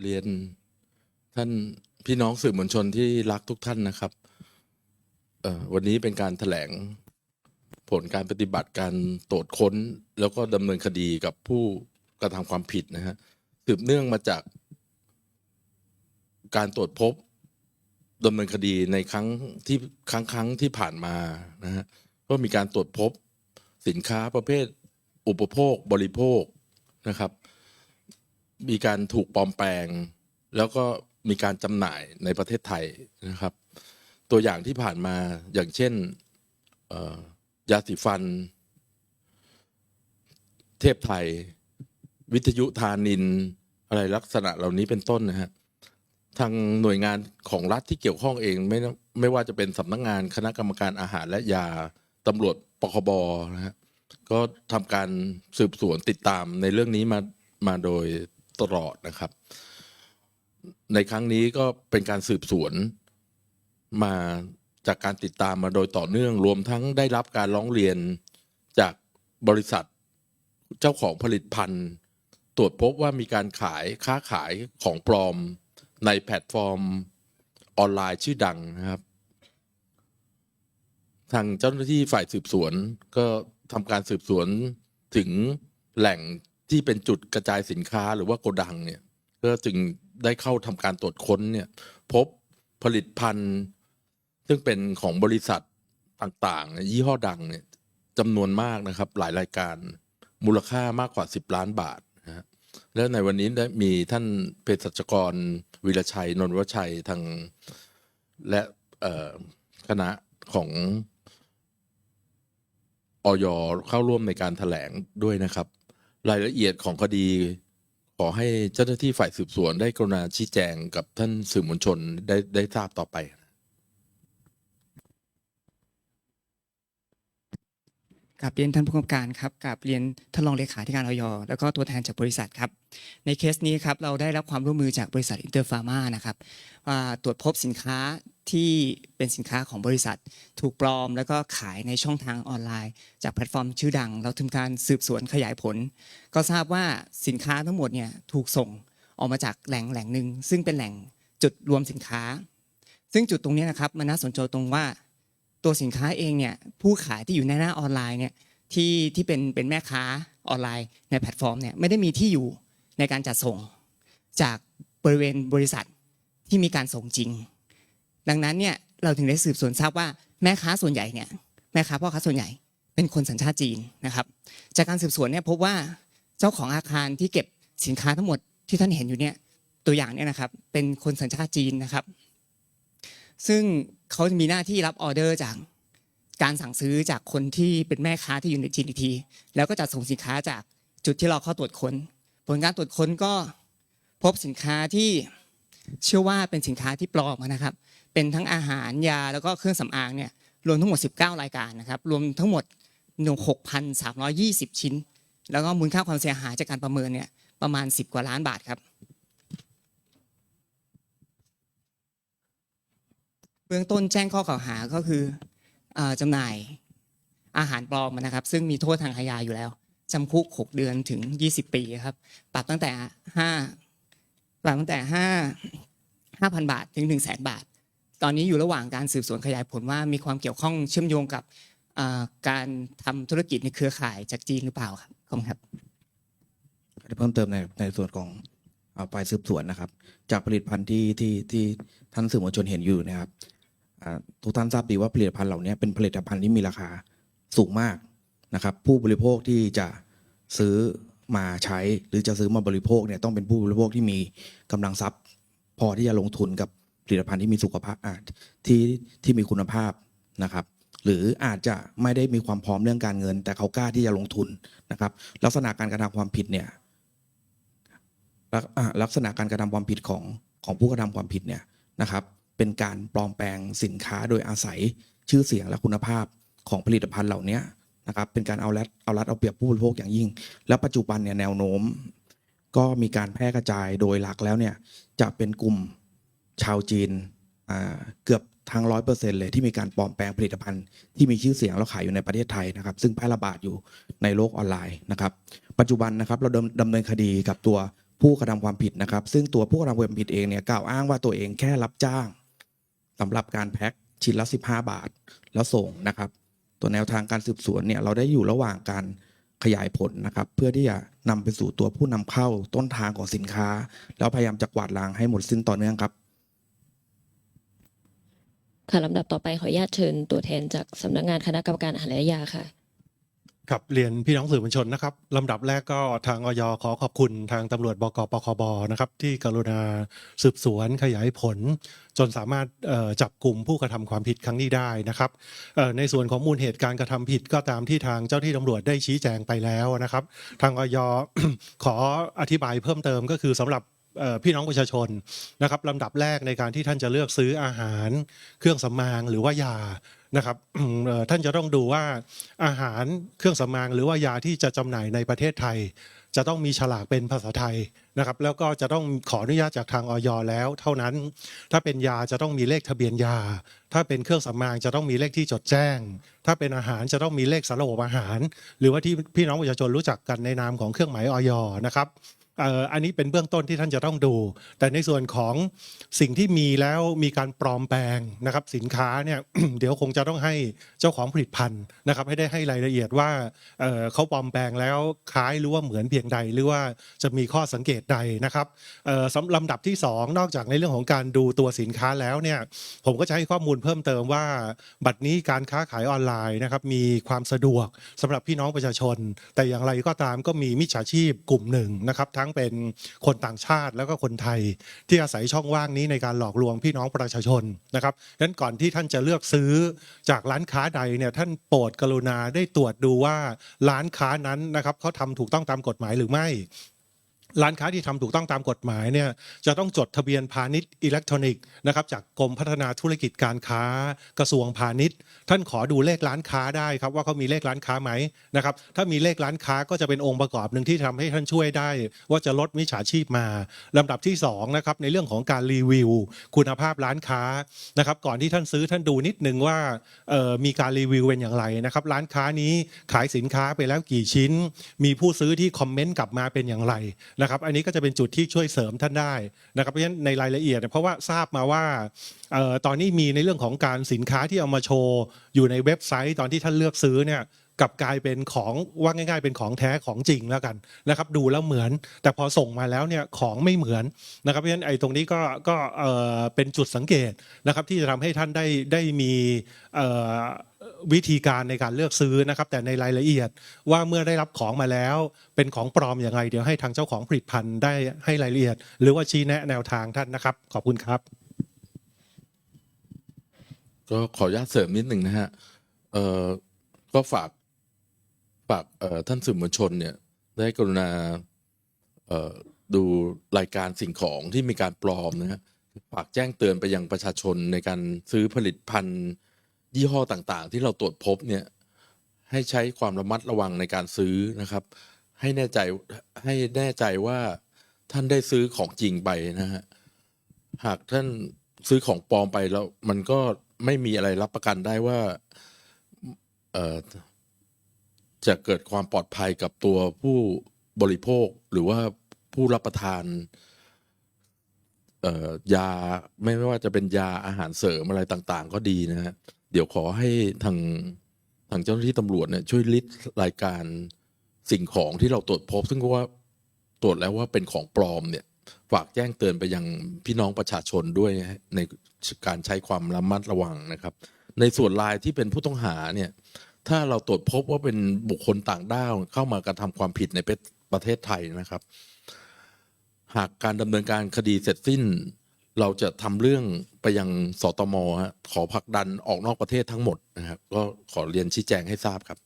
เรียนท่านพี่น้องสื่อมวลชนที่รักทุกท่านนะครับวันนี้เป็นการแถลงผลการปฏิบัติการตรวจค้น แล้วก็ดำเนินคดีกับผู้กระทำความผิดนะฮะสืบเนื่องมาจากการตรวจพบดำเนินคดีในครั้งที่ครั้งครั้งที่ผ่านมานะฮะก็มีการตรวจพบสินค้าประเภทอุปโภคบริโภคนะครับ มีการถูกปลอมแปลง แล้วก็มีการจำหน่ายในประเทศไทยนะครับ ตัวอย่างที่ผ่านมาอย่างเช่นยาสีฟัน เทพไทย วิทยุธานิน อะไรลักษณะเหล่านี้เป็นต้นนะฮะทางหน่วยงานของรัฐที่เกี่ยวข้องเองไม่ไม่ว่าจะเป็นสำนักงานคณะกรรมการอาหารและยาตำรวจปคบนะฮะก็ทำการสืบสวนติดตามในเรื่องนี้มามาโดย ตลอดนะครับ ในครั้งนี้ก็เป็นการสืบสวนมาจากการติดตามมาโดยต่อเนื่องรวมทั้งได้รับการร้องเรียนจากบริษัทเจ้าของผลิตภัณฑ์ ตรวจพบว่ามีการขายค้าขายของปลอมในแพลตฟอร์มออนไลน์ชื่อดังนะครับ ทางเจ้าหน้าที่ฝ่ายสืบสวนก็ทำการสืบสวนถึงแหล่ง ที่เป็นจุดกระจายสินค้าหรือว่าโกดังเนี่ยก็จึงได้เข้าทำการตรวจค้นเนี่ย พบผลิตภัณฑ์ ซึ่งเป็นของบริษัทต่างๆ ยี่ห้อดังเนี่ยจำนวนมากนะครับ หลายรายการมูลค่ามากกว่า 10 ล้านบาทนะฮะแล้วในวันนี้ได้มีท่านเภสัชกรวีรชัย นนวชัยทางและคณะของออยเข้าร่วมในการถแถลงด้วยนะครับ รายละเอียดของคดี ขอให้เจ้าหน้าที่ฝ่ายสืบสวนได้กรุณาชี้แจงกับท่านสื่อมวลชนได้ได้ทราบต่อไป กับเรียนท่านผู้กำกับการครับกับเรียนท่านรองเลขาธิการออยแล้วก็ตัวแทนจากบริษัทครับ ในเคสนี้ครับเราได้รับความร่วมมือจากบริษัทอินเตอร์ฟาร์มานะครับว่าตรวจพบสินค้าที่เป็นสินค้าของบริษัท ถูกปลอม แล้วก็ขายในช่องทางออนไลน์ จากแพลตฟอร์มชื่อดัง เราทำการสืบสวนขยายผล ก็ทราบว่าสินค้าทั้งหมดเนี่ยถูกส่งออกมาจากแหล่งแหล่งหนึ่งซึ่งเป็นแหล่งจุดรวมสินค้า ซึ่งจุดตรงนี้นะครับมันน่าสนใจตรงว่า ตัวสินค้าเองเนี่ยผู้ขายที่อยู่ในหน้าออนไลน์เนี่ยที่ที่เป็นเป็นแม่ค้าออนไลน์ในแพลตฟอร์มเนี่ยไม่ได้มีที่อยู่ในการจัดส่ง จากบริเวณบริษัทที่มีการส่งจริง ดังนั้นเนี่ยเราถึงได้สืบสวนทราบว่าแม่ค้าส่วนใหญ่เนี่ยแม่ค้าพ่อค้าส่วนใหญ่เป็นคนสัญชาติจีนนะครับ จากการสืบสวนเนี่ยพบว่าเจ้าของอาคารที่เก็บสินค้าทั้งหมดที่ท่านเห็นอยู่เนี่ยตัวอย่างเนี่ยนะครับเป็นคนสัญชาติจีนนะครับ ซึ่งเขาจะมีหน้าที่รับออเดอร์จากการสั่งซื้อจากคนที่เป็นแม่ค้าที่อยู่ในจีนอีกที แล้วก็จัดส่งสินค้าจากจุดที่เราเข้าตรวจค้น ผลการตรวจค้นก็พบสินค้าที่เชื่อว่าเป็นสินค้าที่ปลอมนะครับ เป็นทั้งอาหารยาแล้วก็เครื่องสำอางเนี่ยรวมทั้งหมด 19 รายการนะครับ รวมทั้งหมด 6,320 ชิ้น แล้วก็มูลค่าความเสียหายจากการประเมินเนี่ยประมาณ 10 กว่าล้านบาทครับ บื้องต้นแจ้งข้อกล่าวหาก็คือจำหน่ายอาหารปลอมนะครับ ซึ่งมีโทษทางอาญาอยู่แล้วจำคุก 6 เดือนถึง 20 ปีครับ ปรับตั้งแต่5ปรับตั้งแต่ 5 5,000 บาทถึง 1 0 0 0 0แบาท ตอนนี้อยู่ระหว่างการสืบสวนขยายผลว่ามีความเกี่ยวข้องเชื่อมโยงกับการทำธุรกิจในเครือข่ายจากจีนหรือเปล่าครับขอบคุณครับเพิ่มเติมในในส่วนของฝ่ายสืบสวนนะครับ จากผลิตภัณฑ์ที่ที่ที่ท่านสื่อมวลชนเห็นอยู่นะครับ ทุกท่านทราบดีว่าผลิตภัณฑ์เหล่านี้เป็นผลิตภัณฑ์ที่มีราคาสูงมากนะครับ ผู้บริโภคที่จะซื้อมาใช้หรือจะซื้อมาบริโภคเนี่ยต้องเป็นผู้บริโภคที่มีกำลังทรัพย์ พอที่จะลงทุนกับผลิตภัณฑ์ที่มีสุขภาพที่ที่มีคุณภาพนะครับ หรืออาจจะไม่ได้มีความพร้อมเรื่องการเงิน แต่เขากล้าที่จะลงทุนนะครับ ลักษณะการกระทำความผิดเนี่ยลักอะลักษณะการกระทำความผิดของของผู้กระทำความผิดเนี่ยนะครับ เป็นการปลอมแปลงสินค้าโดยอาศัยชื่อเสียงและคุณภาพของผลิตภัณฑ์เหล่านี้นะครับเป็นการเอารัดเอารัดเอาเปรียบผู้บริโภคอย่างยิ่ง แล้วปัจจุบันเนี่ยแนวโน้ม ก็มีการแพร่กระจายโดยหลักแล้วเนี่ยจะเป็นกลุ่มชาวจีนเกือบทั้งร้อยเปอร์เซ็นเลยที่มีการปลอมแปลงผลิตภัณฑ์ที่มีชื่อเสียงแล้วขายอยู่ในประเทศไทยนะครับ ซึ่งแพร่ระบาดอยู่ในโลกออนไลน์นะครับ ปัจจุบันนะครับเราดำดำเนินคดีกับตัวผู้กระทำความผิดนะครับ ซึ่งตัวผู้กระทำความผิดเองเนี่ยกล่าวอ้างว่าตัวเองแค่รับจ้าง สำหรับการแพ็คชิ้นละ 15 บาท แล้วส่งนะครับ ตัวแนวทางการสืบสวนเนี่ยเราได้อยู่ระหว่างการขยายผลนะครับ เพื่อที่จะนำไปสู่ตัวผู้นำเข้าต้นทางของสินค้า แล้วพยายามจะกวาดล้างให้หมดสิ้นต่อเนื่องครับค่ะลำดับต่อไปขออนุญาตเชิญตัวแทนจากสำนักงานคณะกรรมการอาหารและยาค่ะ ครับเรียนพี่น้องสื่อมวลชนนะครับลำดับแรกก็ทางออยขอขอบคุณทางตำรวจบกปคบนะครับ ที่กรุณาสืบสวนขยายผล จนสามารถจับกลุ่มผู้กระทำความผิดครั้งนี้ได้นะครับในส่วนของมูลเหตุการกระทำผิดก็ตามที่ทางเจ้าที่ตำรวจได้ชี้แจงไปแล้วนะครับ ทางออยขออธิบายเพิ่มเติมก็คือสำหรับ พี่น้องประชาชนนะครับลำดับแรกในการที่ท่านจะเลือกซื้ออาหาร เครื่องสำอางหรือว่ายานะครับท่านจะต้องดูว่าอาหารเครื่องสำอางหรือว่ายาที่จะจำหน่ายในประเทศไทย จะต้องมีฉลากเป็นภาษาไทยนะครับ แล้วก็จะต้องขออนุญาตจากทางออยแล้ว เท่านั้น ถ้าเป็นยาจะต้องมีเลขทะเบียนยา ถ้าเป็นเครื่องสำอางจะต้องมีเลขที่จดแจ้ง ถ้าเป็นอาหารจะต้องมีเลขสารบอาหาร หรือว่าที่พี่น้องประชาชนรู้จักกันในนามของเครื่องหมายออยนะครับ อันนี้เป็นเบื้องต้นที่ท่านจะต้องดู แต่ในส่วนของสิ่งที่มีแล้วมีการปลอมแปลงนะครับสินค้าเนี่ยเดี๋ยวคงจะต้องให้เจ้าของผลิตภัณฑ์นะครับให้ได้ให้รายละเอียดว่าเเขาปลอมแปลงแล้วคล้ายหรือว่าเหมือนเพียงใดหรือว่าจะมีข้อสังเกตใดนะครับสำลำดับที่สองนอกจากในเรื่องของการดูตัวสินค้าแล้วเนี่ยผมก็จะให้ข้อมูลเพิ่มเติมว่า บัดนี้การค้าขายออนไลน์นะครับมีความสะดวกสำหรับพี่น้องประชาชน แต่อย่างไรก็ตามก็มีมิจฉาชีพกลุ่มหนึ่งนะครับทั้งเป็นคนต่างชาติแล้วก็คนไทย ที่อาศัยช่องว่างนี้ในการหลอกลวงพี่น้องประชาชนนะครับดังนั้นก่อนที่ท่านจะเลือกซื้อจากร้านค้าใดเนี่ยท่านโปรดกรุณาได้ตรวจดูว่าร้านค้านั้นนะครับเขาทำถูกต้องตามกฎหมายหรือไม่ ร้านค้าที่ทำถูกต้องตามกฎหมายเนี่ยจะต้องจดทะเบียนพาณิชย์อิเล็กทรอนิกส์นะครับจากกรมพัฒนาธุรกิจการค้ากระทรวงพาณิชย์ ท่านขอดูเลขร้านค้าได้ครับว่าเขามีเลขร้านค้าไหมนะครับถ้ามีเลขร้านค้าก็จะเป็นองค์ประกอบหนึ่งที่ทำให้ท่านช่วยได้ ว่าจะลดมิจฉาชีพมาลำดับที่สองนะครับในเรื่องของการรีวิว คุณภาพร้านค้านะครับก่อนที่ท่านซื้อท่านดูนิดนึงว่ามีการรีวิวเป็นอย่างไรนะครับร้านค้านี้ขายสินค้าไปแล้วกี่ชิ้น มีผู้ซื้อที่คอมเมนต์กลับมาเป็นอย่างไรนะครับอันนี้ก็จะเป็นจุดที่ช่วยเสริมท่านได้นะครับเพราะฉะนั้นในรายละเอียดเนี่ยเพราะว่าทราบมาว่าตอนนี้มีในเรื่องของการสินค้าที่เอามาโชว์อยู่ในเว็บไซต์ตอนที่ท่านเลือกซื้อเนี่ยกับกลายเป็นของว่าง่าย ๆ เป็นของแท้ของจริงแล้วกันนะครับ ดูแล้วเหมือน แต่พอส่งมาแล้วเนี่ยของไม่เหมือนนะครับเพราะฉะนั้นไอ้ตรงนี้ก็ก็เอ่อเป็นจุดสังเกตนะครับที่จะทำให้ท่านได้ได้มีเอ่อ วิธีการในการเลือกซื้อนะครับ แต่ในรายละเอียดว่าเมื่อได้รับของมาแล้ว เป็นของปลอมอย่างไรเดี๋ยวให้ทางเจ้าของผลิตภัณฑ์ได้ให้รายละเอียด หรือว่าชี้แนะแนวทางท่านนะครับ ขอบคุณครับ ก็ขออนุญาตเสริมนิดหนึ่งนะฮะเอ่อก็ฝากฝากท่านสื่อมวลชนเนี่ยได้กรุณาดูรายการสิ่งของที่มีการปลอมนะฮะฝากแจ้งเตือนไปยังประชาชนในการซื้อผลิตภัณฑ์ ยี่ห้อต่างๆ ที่เราตรวจพบเนี่ยให้ใช้ความระมัดระวังในการซื้อนะครับ ให้แน่ใจให้แน่ใจว่าท่านได้ซื้อของจริงไปนะฮะหากท่านซื้อของปลอมไปแล้วมันก็ไม่มีอะไรรับประกันได้ว่าจะเกิดความปลอดภัยกับตัวผู้บริโภคหรือว่าผู้รับประทานยาไม่ไม่ว่าจะเป็นยาอาหารเสริมอะไรต่าง ๆ ก็ดีนะฮะ เดี๋ยวขอให้ทางทางเจ้าหน้าที่ตำรวจเนี่ยช่วยลิสต์รายการสิ่งของที่เราตรวจพบ ซึ่งก็ว่าตรวจแล้วว่าเป็นของปลอมเนี่ยฝากแจ้งเตือนไปยังพี่น้องประชาชนด้วยในการใช้ความระมัดระวังนะครับ ในส่วนรายที่เป็นผู้ต้องหาเนี่ยถ้าเราตรวจพบว่าเป็นบุคคลต่างด้าวเข้ามากระทำความผิดในประเทศไทยนะครับ หากการดำเนินการคดีเสร็จสิ้น เราจะทำเรื่องไปยังสตมฮะขอผลักดันออกนอกประเทศทั้งหมดนะครับก็ขอเรียนชี้แจงให้ทราบครับ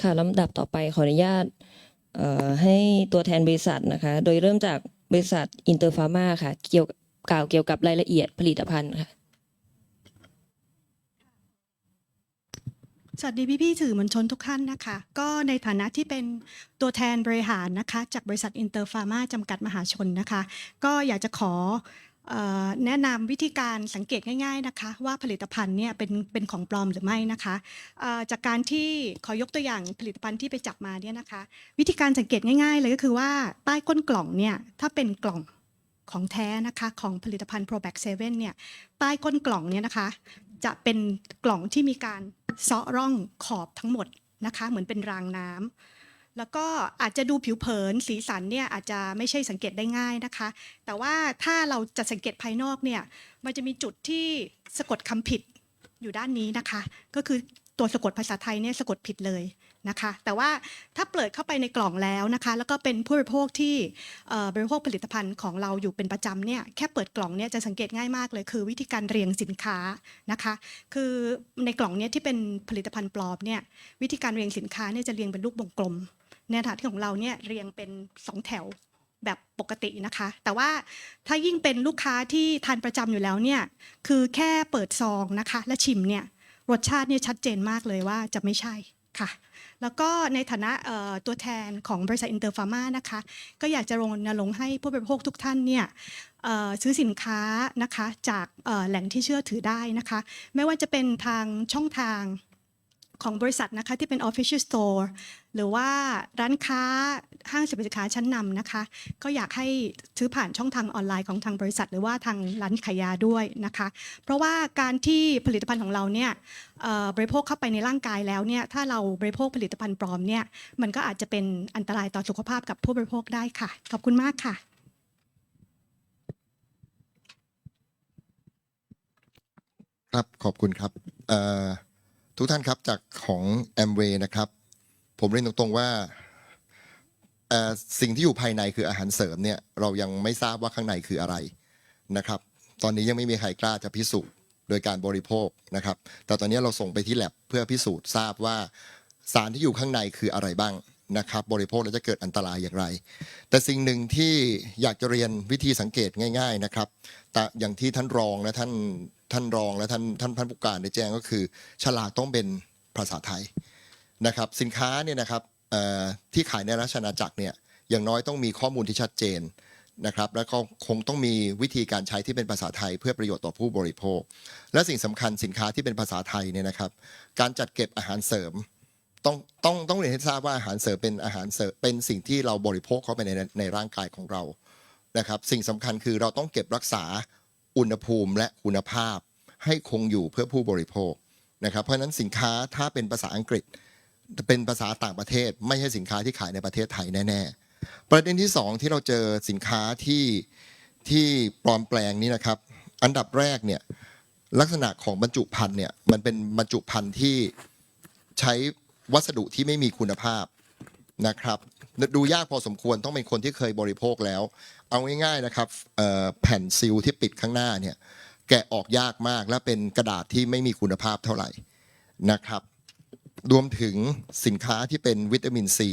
ค่ะลำดับต่อไปขออนุญาตให้ตัวแทนบริษัทนะคะ โดยเริ่มจากบริษัทอินเตอร์ฟาร์มาค่ะ เกี่ยวกล่าวเกี่ยวกับรายละเอียดผลิตภัณฑ์ค่ะ สวัสดีพี่ๆสื่อมวลชนทุกท่านนะคะ ก็ในฐานะที่เป็นตัวแทนบริหารนะคะ จากบริษัทอินเตอร์ฟาร์มาจำกัดมหาชนนะคะ ก็อยากจะขอออแนะนำวิธีการสังเกตง่ายๆนะคะ ว่าผลิตภัณฑ์เนี่ยเป็นเป็นของปลอมหรือไม่นะคะจากการที่ขอยกตัวอย่างผลิตภัณฑ์ที่ไปจับมาเนี่ยนะคะ วิธีการสังเกตง่ายๆเลยก็คือว่าใต้ก้นกล่องเนี่ยถ้าเป็นกล่องของแท้นะคะของผลิตภัณฑ์ Probac 7เนี่ยใต้ก้นกล่องเนี่ยนะคะ จะเป็นกล่องที่มีการเซาะร่องขอบทั้งหมดนะคะเหมือนเป็นรางน้ำแล้วก็อาจจะดูผิวเผินสีสันเนี่ยอาจจะไม่ใช่สังเกตได้ง่ายนะคะ แต่ว่าถ้าเราจะสังเกตภายนอกเนี่ยมันจะมีจุดที่สะกดคำผิดอยู่ด้านนี้นะคะ ก็คือตัวสะกดภาษาไทยเนี่ยสะกดผิดเลย นะคะ แต่ว่าถ้าเปิดเข้าไปในกล่องแล้วนะคะ แล้วก็เป็นผู้บริโภคที่บริโภคผลิตภัณฑ์ของเราอยู่เป็นประจำเนี่ยแค่เปิดกล่องเนี่ยจะสังเกตง่ายมากเลยคือวิธีการเรียงสินค้านะคะ คือในกล่องเนี้ยที่เป็นผลิตภัณฑ์ปลอมเนี่ยวิธีการเรียงสินค้าเนี่ยจะเรียงเป็นรูปวงกลมในขณะที่ของเราเนี่ยเรียงเป็นสองแถวแบบปกตินะคะ แต่ว่าถ้ายิ่งเป็นลูกค้าที่ทานประจำอยู่แล้วเนี่ยคือแค่เปิดซองนะคะ และชิมเนี่ยรสชาติเนี่ยชัดเจนมากเลยว่าจะไม่ใช่ ค่ะ แล้วก็ในฐานะตัวแทนของบริษัทอินเตอร์ฟาร์มานะคะ ก็อยากจะรณรงค์ให้ผู้บริโภคทุกท่านเนี่ยซื้อสินค้านะคะจากแหล่งที่เชื่อถือได้นะคะ ไม่ว่าจะเป็นทางช่องทาง ของบริษัทนะคะที่เป็น Official Store หรือว่าร้านค้าห้างสรรพสินค้าชั้นนำนะคะ ก็อยากให้ซื้อผ่านช่องทางออนไลน์ของทางบริษัท หรือว่าทางร้านขายยาด้วยนะคะ เพราะว่าการที่ผลิตภัณฑ์ของเราเนี่ยบริโภคเข้าไปในร่างกายแล้วเนี่ยถ้าเราบริโภคผลิตภัณฑ์ปลอมเนี่ยมันก็อาจจะเป็นอันตรายต่อสุขภาพกับผู้บริโภคได้ค่ะ ขอบคุณมากค่ะครับขอบคุณครับเอ่อ ทุกท่านครับจากของแอมเวย์นะครับ ผมเรียนตรงๆว่าสิ่งที่อยู่ภายในคืออาหารเสริมเนี่ยเรายังไม่ทราบว่าข้างในคืออะไรนะครับ ตอนนี้ยังไม่มีใครกล้าจะพิสูจน์โดยการบริโภคนะครับ แต่ตอนนี้เราส่งไปที่แลบเพื่อพิสูจน์ทราบว่าสารที่อยู่ข้างในคืออะไรบ้างนะครับ บริโภคแล้วจะเกิดอันตรายอย่างไร แต่สิ่งหนึ่งที่อยากจะเรียนวิธีสังเกตง่าย ๆนะครับ แต่อย่างที่ท่านรองและท่าน ท่านรองและท่านท่านพันผู้การได้แจ้งก็คือ ฉลากต้องเป็นภาษาไทยนะครับ สินค้าเนี่ยนะครับที่ขายในราชอาจักรเนี่ยอย่างน้อยต้องมีข้อมูลที่ชัดเจนนะครับแล้วก็คงต้องมีวิธีการใช้ที่เป็นภาษาไทย เพื่อประโยชน์ต่อผู้บริโภค และสิ่งสำคัญสินค้าที่เป็นภาษาไทยเนี่ยนะครับ การจัดเก็บอาหารเสริมต้องต้องต้องเรียนให้ทราบว่าอาหารเสริมเป็นอาหารเสริมเป็นสิ่งที่เราบริโภคเข้าไปในในร่างกายของเรานะครับ สิ่งสำคัญคือเราต้องเก็บรักษา อุณหภูมิและคุณภาพ ให้คงอยู่เพื่อผู้บริโภคนะครับเพราะฉะนั้นสินค้าถ้าเป็นภาษาอังกฤษเป็นภาษาต่างประเทศ ไม่ใช่สินค้าที่ขายในประเทศไทยแน่ๆ ประเด็นที่สองที่เราเจอสินค้าที่ที่ปลอมแปลงนี้นะครับ อันดับแรกเนี่ยลักษณะของบรรจุภัณฑ์เนี่ยมันเป็นบรรจุภัณฑ์ที่ใช้วัสดุที่ไม่มีคุณภาพนะครับ ดูยากพอสมควรต้องเป็นคนที่เคยบริโภคแล้ว เอาง่ายๆนะครับแผ่นซีลที่ปิดข้างหน้าเนี่ยแกะออกยากมากและเป็นกระดาษที่ไม่มีคุณภาพเท่าไหร่นะครับ รวมถึงสินค้าที่เป็นวิตามินซี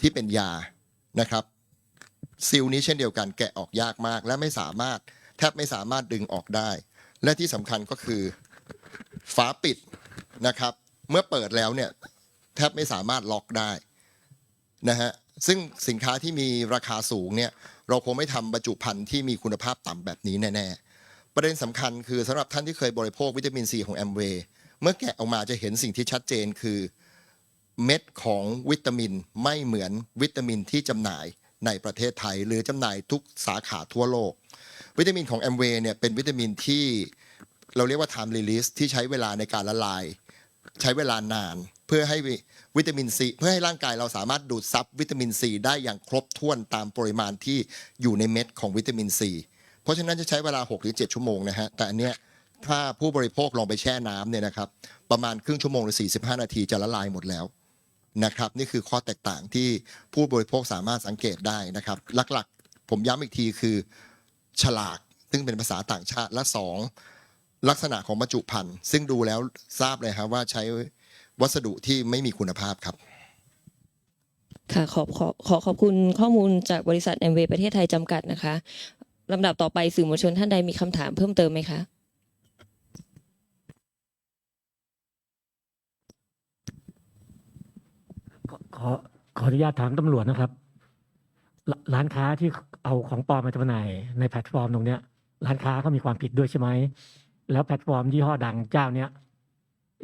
ที่เป็นยานะครับซีลนี้เช่นเดียวกันแกะออกยากมาก และไม่สามารถแทบไม่สามารถดึงออกได้ และที่สำคัญก็คือฝาปิดนะครับ เมื่อเปิดแล้วเนี่ยแทบไม่สามารถล็อกได้นะฮะ ซึ่งสินค้าที่มีราคาสูงเนี่ยเราคงไม่ทำบรรจุภัณฑ์ที่มีคุณภาพต่ำแบบนี้แน่ๆ ประเด็นสำคัญคือสำหรับท่านที่เคยบริโภควิตามินซีของแอมเวย์เมื่อแกะออกมาจะเห็นสิ่งที่ชัดเจนคือเม็ดของวิตามินไม่เหมือนวิตามินที่จำหน่ายในประเทศไทย หรือจำหน่ายทุกสาขาทั่วโลก วิตามินของแอมเวย์เนี่ยเป็นวิตามินที่เราเรียกว่า time release ที่ใช้เวลาในการละลาย ใช้เวลานานเพื่อให้ วิตามินซีเพื่อให้ร่างกายเราสามารถดูดซับวิตามินซีได้อย่างครบถ้วนตามปริมาณที่อยู่ในเม็ดของวิตามินซีเพราะฉะนั้นจะใช้เวลา 6 หรือ 7 ชั่วโมงนะฮะแต่อันเนี้ยถ้าผู้บริโภคลองไปแช่น้ำเนี่ยนะครับประมาณครึ่งชั่วโมงหรือ 45 นาทีจะละลายหมดแล้วนะครับนี่คือข้อแตกต่างที่ผู้บริโภคสามารถสังเกตได้นะครับหลักๆ ผมย้ำอีกทีคือฉลากซึ่งเป็นภาษาต่างชาติและสองลักษณะของบรรจุภัณฑ์ซึ่งดูแล้วทราบเลยครับว่าใช้ วัสดุที่ไม่มีคุณภาพครับ ค่ะขอบขอขอขอบคุณข้อมูลจากบริษัทแอมเวย์ประเทศไทยจำกัดนะคะลำดับต่อไปสื่อมวลชนท่านใดมีคำถามเพิ่มเติมไหมคะขอขอขออนุญาตถามตำรวจนะครับรร้านค้าที่เอาของปลอมมาจำหน่ายในแพลตฟอร์มตรงเนี้ย ร้านค้าเขามีความผิดด้วยใช่ไหม แล้วแพลตฟอร์มยี่ห้อดังเจ้าเนี้ย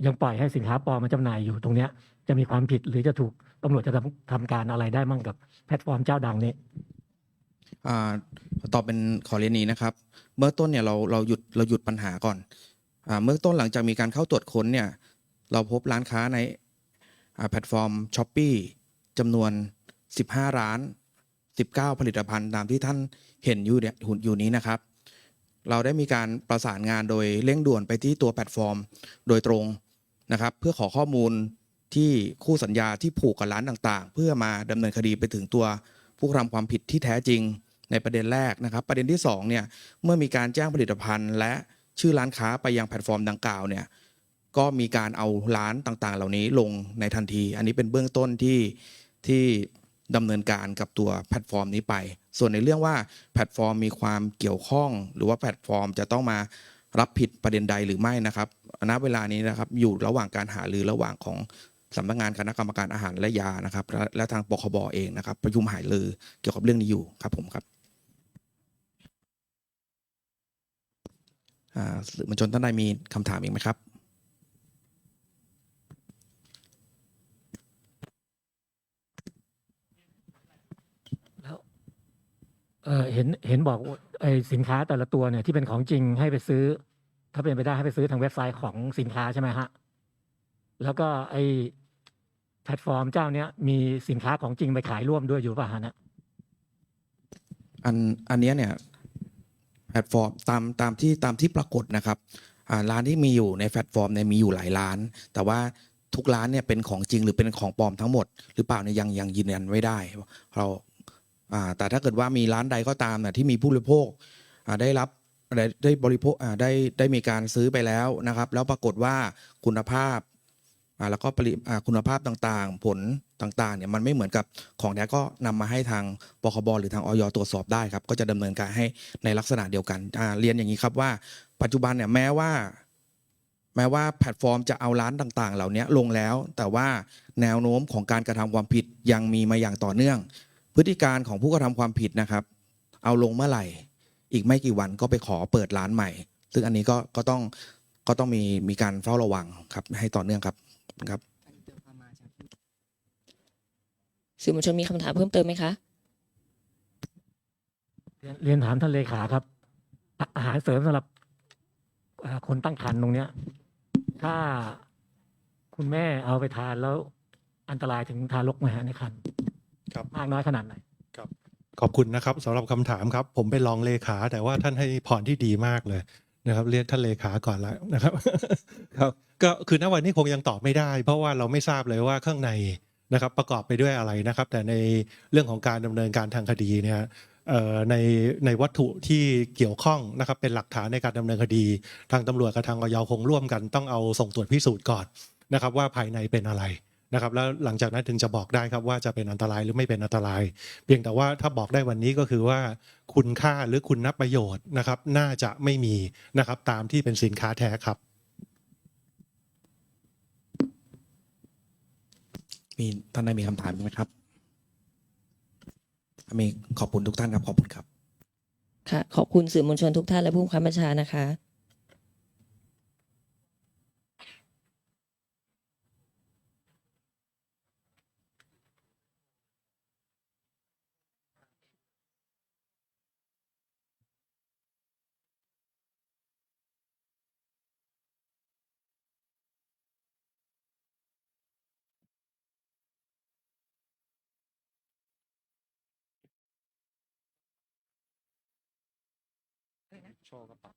ยังปล่อยให้สินค้าปลอมมาจำหน่ายอยู่ตรงเนี้ยจะมีความผิดหรือจะถูกตำรวจจะทำทำการอะไรได้มั่งกับแพลตฟอร์มเจ้าดังนี้ อ่าตอบเป็นขอเรียนนี้นะครับ เบื้องต้นเนี่ยเราเราหยุดเราหยุดปัญหาก่อนอ่าเบื้องต้นหลังจากมีการเข้าตรวจค้นเนี่ยเราพบร้านค้าในอ่าแพลตฟอร์มช้อปปีจำนวน 15 ร้าน 19 ผลิตภัณฑ์ตามที่ท่านเห็นอยู่เนี่ยอยู่นี้นะครับ เราได้มีการประสานงานโดยเร่งด่วนไปที่ตัวแพลตฟอร์ม โดยตรง นะครับ เพื่อขอข้อมูลที่คู่สัญญาที่ผูกกับร้านต่างๆ เพื่อมาดำเนินคดีไปถึงตัวผู้กระทำความผิดที่แท้จริงในประเด็นแรกนะครับ ประเด็นที่สองเนี่ยเมื่อมีการแจ้งผลิตภัณฑ์ และชื่อร้านค้าไปยังแพลตฟอร์มดังกล่าวเนี่ยก็มีการเอาร้านต่างๆ เหล่านี้ลงในทันที อันนี้เป็นเบื้องต้นที่ที่ดำเนินการกับตัวแพลตฟอร์มนี้ไป ส่วนในเรื่องว่าแพลตฟอร์มมีความเกี่ยวข้อง หรือว่าแพลตฟอร์มจะต้องมา รับผิดประเด็นใดหรือไม่นะครับณเวลานี้นะครับอยู่ระหว่างการหารือระหว่างของสำนักงานคณะกรรมการอาหารและยานะครับ และและทางปคบเองนะครับ ประชุมหารือเกี่ยวกับเรื่องนี้อยู่ครับผมครับอ่าสื่อมวลชนท่านใดมีคำถามอีกไหมครับ แล้วเออเห็นเห็นบอกว่า ไอสินค้าแต่ละตัวเนี่ยที่เป็นของจริงให้ไปซื้อ ถ้าเป็นไปได้ให้ไปซื้อทางเว็บไซต์ของสินค้าใช่ไหมฮะแล้วก็ไอแพลตฟอร์มเจ้าเนี้ยมีสินค้าของจริงไปขายร่วมด้วยอยู่ป่ะฮะเนะอันอันเนี้ยเนี่ยแพลตฟอร์มตามตามที่ตามที่ปรากฏนะครับอ่าร้านที่มีอยู่ในแพลตฟอร์มเนี่ยมีอยู่หลายร้าน แต่ว่าทุกร้านเนี่ยเป็นของจริงหรือเป็นของปลอมทั้งหมด หรือเปล่าเนี่ยยังยังยืนยันไม่ได้เรา แต่ถ้าเกิดว่ามีร้านใดก็ตามนี่ยที่มีผู้บริโภคได้รับได้บริโภคได้ได้มีการซื้อไปแล้วนะครับ แล้วปรากฏว่าคุณภาพแล้วก็ปริคุณภาพต่างๆ ผลต่างๆเนี่ยมันไม่เหมือนกับของแท้ก็นำมาให้ทางปคบหรือทางออยตรวจสอบได้ครับ ก็จะดำเนินการให้ในลักษณะเดียวกันเรียนอย่างนี้ครับว่าปัจจุบันเนี่ยแม้ว่า แม้ว่าแพลตฟอร์มจะเอาร้านต่าง ๆ เหล่านี้ลงแล้ว แต่ว่าแนวโน้มของการกระทำความผิดยังมีมาอย่างต่อเนื่อง พฤติการของผู้กระทำความผิดนะครับ เอาลงเมื่อไหร่ อีกไม่กี่วันก็ไปขอเปิดร้านใหม่ ซึ่งอันนี้ก็ก็ต้องก็ต้องมีมีการเฝ้าระวังครับ ให้ต่อเนื่องครับครับสื่อมวลชนมีคำถามเพิ่มเติมไหมคะ เรียนเรียนถามท่านเลขาครับอะอาหารเสริมสำหรับอ่าคนตั้งครรภ์ตรงเนี้ย ถ้าคุณแม่เอาไปทานแล้วอันตรายถึงทารกไหมฮะในครรภ์ ครับ มากน้อยขนาดไหน ขอบคุณนะครับสำหรับคำถามครับ ผมเป็นรองเลขา แต่ว่าท่านให้พรที่ดีมากเลยนะครับ เรียกท่านเลขาก่อนแล้วนะครับ ครับก็คือณวันนี้คงยังตอบไม่ได้ เพราะว่าเราไม่ทราบเลยว่าข้างในนะครับ ประกอบไปด้วยอะไรนะครับ แต่ในเรื่องของการดำเนินการทางคดีเนี่ยเอ่อในในวัตถุที่เกี่ยวข้องนะครับ เป็นหลักฐานในการดำเนินคดี ทางตำรวจกับทางออยคงร่วมกันต้องเอาส่งตรวจพิสูจน์ก่อนนะครับ ว่าภายในเป็นอะไร นะครับแล้วหลังจากนั้นถึงจะบอกได้ครับว่าจะเป็นอันตรายหรือไม่เป็นอันตราย เพียงแต่ว่าถ้าบอกได้วันนี้ก็คือว่าคุณค่าหรือคุณนับประโยชน์นะครับ น่าจะไม่มีนะครับตามที่เป็นสินค้าแท้ครับ มีท่านใดมีคำถามไหมครับมีขอบคุณทุกท่านครับขอบคุณครับค่ะขอบคุณสื่อมวลชนทุกท่านและผู้บังคับบัญชานะคะ 错了吧